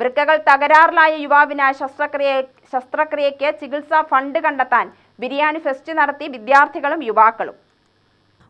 വൃക്കകൾ തകരാറിലായ യുവാവിന് ശസ്ത്രക്രിയ ശസ്ത്രക്രിയയ്ക്ക് ചികിത്സാ ഫണ്ട് കണ്ടെത്താൻ ബിരിയാണി ഫെസ്റ്റ് നടത്തി വിദ്യാർത്ഥികളും യുവാക്കളും.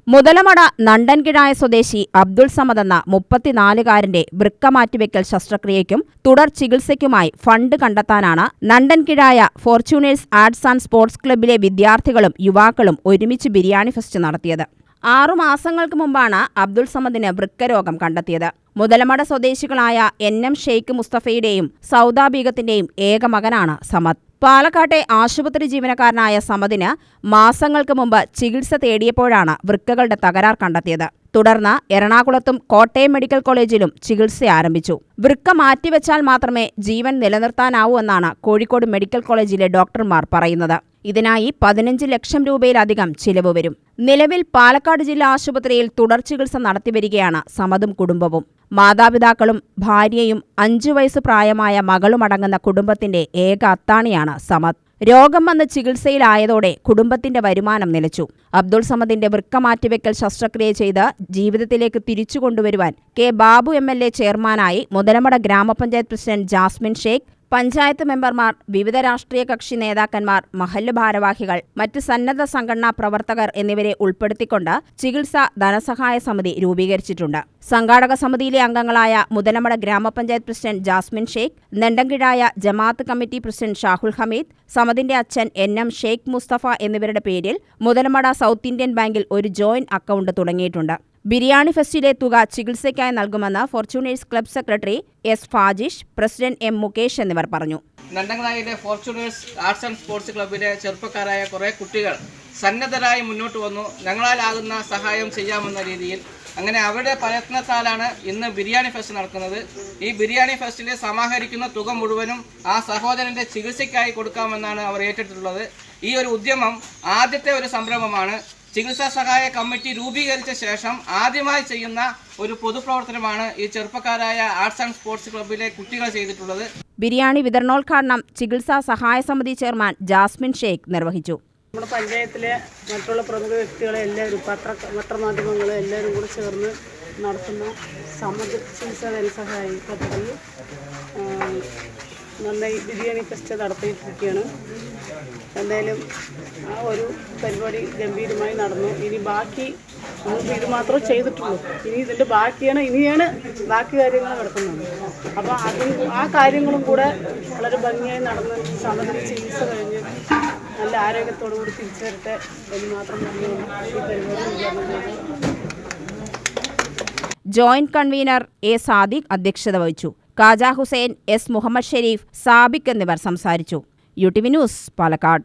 മുതലമട നണ്ടൻകിഴായ സ്വദേശി അബ്ദുൾ സമദ് എന്ന മുപ്പത്തിനാലുകാരന്റെ വൃക്ക മാറ്റിവെക്കൽ ശസ്ത്രക്രിയയ്ക്കും തുടർ ചികിത്സയ്ക്കുമായി ഫണ്ട് കണ്ടെത്താനാണ് Nandankizhaya fortuners arts and sports ക്ലബ്ബിലെ വിദ്യാർത്ഥികളും യുവാക്കളും ഒരുമിച്ച് ബിരിയാണി ഫെസ്റ്റ് നടത്തിയത്. ആറു മാസങ്ങൾക്ക് മുമ്പാണ് അബ്ദുൾ സമദിന് വൃക്കരോഗം കണ്ടെത്തിയത്. മുതലമട സ്വദേശികളായ എൻ എം ഷെയ്ഖ് മുസ്തഫയുടെയും സൗദാ ബീഗത്തിന്റെയും ഏക മകനാണ് സമദ്. പാലക്കാട്ടെ ആശുപത്രി ജീവനക്കാരനായ സമദിന് മാസങ്ങൾക്ക് മുമ്പ് ചികിത്സ തേടിയപ്പോഴാണ് വൃക്കകളുടെ തകരാർ കണ്ടെത്തിയത്. തുടർന്ന് എറണാകുളത്തും കോട്ടയം മെഡിക്കൽ കോളേജിലും ചികിത്സ ആരംഭിച്ചു. വൃക്ക മാറ്റിവെച്ചാൽ മാത്രമേ ജീവൻ നിലനിർത്താനാവൂ എന്നാണ് കോഴിക്കോട് മെഡിക്കൽ കോളേജിലെ ഡോക്ടർമാർ പറയുന്നത്. ഇതിനായി പതിനഞ്ച് ലക്ഷം രൂപയിലധികം ചിലവ് വരും. നിലവിൽ പാലക്കാട് ജില്ലാ ആശുപത്രിയിൽ തുടർ ചികിത്സ നടത്തിവരികയാണ് സമതും കുടുംബവും. മാതാപിതാക്കളും ഭാര്യയും അഞ്ചു വയസ്സ് പ്രായമായ മകളുമടങ്ങുന്ന കുടുംബത്തിന്റെ ഏക അത്താണിയാണ് സമദ് രോഗം വന്ന് ചികിത്സയിലായതോടെ കുടുംബത്തിന്റെ വരുമാനം നിലച്ചു. അബ്ദുൾ സമദിന്റെ വൃക്ക മാറ്റിവെക്കൽ ശസ്ത്രക്രിയ ചെയ്ത് ജീവിതത്തിലേക്ക് തിരിച്ചു കൊണ്ടുവരുവാൻ K Babu M L A ചെയർമാനായി മുതലമട ഗ്രാമപഞ്ചായത്ത് പ്രസിഡന്റ് ജാസ്മിൻ ഷേഖ് പഞ്ചായത്ത് മെമ്പർമാർ വിവിധ രാഷ്ട്രീയ കക്ഷി നേതാക്കന്മാർ മഹല്ല് ഭാരവാഹികൾ മറ്റ് സന്നദ്ധ സംഘടനാ പ്രവർത്തകർ എന്നിവരെ ഉൾപ്പെടുത്തിക്കൊണ്ട് ചികിത്സ ധനസഹായ സമിതി രൂപീകരിച്ചിട്ടുണ്ട്. സംഘാടക സമിതിയിലെ അംഗങ്ങളായ മുതലമട ഗ്രാമപഞ്ചായത്ത് president Jasmin Sheikh Nendankizhaya Jamaat committee president Shahul Hameed സമദിന്റെ അച്ഛൻ എൻ എം ഷെയ്ഖ് മുസ്തഫ എന്നിവരുടെ പേരിൽ മുതലമട സൗത്ത് ഇന്ത്യൻ ബാങ്കിൽ ഒരു ജോയിന്റ് അക്കൗണ്ട് തുടങ്ങിയിട്ടുണ്ട്. ബിരിയാണി ഫെസ്റ്റിലെ തുക ചികിത്സയ്ക്കായി നൽകുമെന്ന് fortuners club secretary S Fajish president M Mukesh എന്നിവർ പറഞ്ഞു. നണ്ടങ്ങളായിലെ ഫോർച്യൂണേഴ്സ് ആർട്സ് ആൻഡ് സ്പോർട്സ് ക്ലബിലെ ചെറുപ്പക്കാരായ കുറേ കുട്ടികൾ സന്നദ്ധരായി മുന്നോട്ട് വന്നു. ഞങ്ങളാലാകുന്ന സഹായം ചെയ്യാമെന്ന രീതിയിൽ അങ്ങനെ അവരുടെ പ്രയത്നത്താലാണ് ഇന്ന് ബിരിയാണി ഫെസ്റ്റ് നടക്കുന്നത്. ഈ ബിരിയാണി ഫെസ്റ്റിൽ സമാഹരിക്കുന്ന തുക മുഴുവനും ആ സഹോദരന്റെ ചികിത്സയ്ക്കായി കൊടുക്കാമെന്നാണ് അവർ ഏറ്റെടുത്തിട്ടുള്ളത്. ഈ ഒരു ഉദ്യമം ആദ്യത്തെ ഒരു സംരംഭമാണ്. ചികിത്സാ സഹായ കമ്മിറ്റി രൂപീകരിച്ച ശേഷം ആദ്യമായി ചെയ്യുന്ന ഒരു പൊതുപ്രവർത്തനമാണ് ഈ ചെറുപ്പക്കാരായ ആർട്സ് ആൻഡ് സ്പോർട്സ് ക്ലബ്ബിലെ കുട്ടികൾ ചെയ്തിട്ടുള്ളത്. ബിരിയാണി വിതരണോദ്ഘാടനം ചികിത്സാ സഹായ സമിതി ചെയർമാൻ ജാസ്മിൻ ഷെയ്ഖ് നിർവഹിച്ചു. നമ്മുടെ പഞ്ചായത്തിലെ മറ്റുള്ള പ്രമുഖ വ്യക്തികളെ എല്ലാവരും പത്ര പത്രമാധ്യമങ്ങൾ എല്ലാവരും കൂടി ചേർന്ന് നടത്തുന്ന സമഗ്ര ചികിത്സാ ധനസഹായ പദ്ധതി നന്നായി ബിരിയാണി ഫെസ്റ്റ് നടത്തിയിട്ടിരിക്കുകയാണ്. എന്തായാലും ആ ഒരു പരിപാടി ഗംഭീരമായി നടന്നു. ഇനി ബാക്കി നമുക്ക് ഇത് മാത്രമേ ചെയ്തിട്ടുള്ളൂ. ഇനി ഇതിന്റെ ബാക്കിയാണ് ഇനിയാണ് ബാക്കി കാര്യങ്ങൾ നടക്കുന്നത്. അപ്പോൾ അതും ആ കാര്യങ്ങളും കൂടെ വളരെ ഭംഗിയായി നടന്ന് സമതി ചികിത്സ കഴിഞ്ഞ് നല്ല ആരോഗ്യത്തോടു കൂടി തിരിച്ചു വരട്ടെ എന്ന് മാത്രം ഈ പരിപാടി ജോയിന്റ് കൺവീനർ എ സാദിഖ് അധ്യക്ഷത വഹിച്ചു. കാജ ഹുസൈൻ എസ് മുഹമ്മദ് ഷെരീഫ് സാബിക് എന്നിവർ സംസാരിച്ചു. U T V news Palakkad.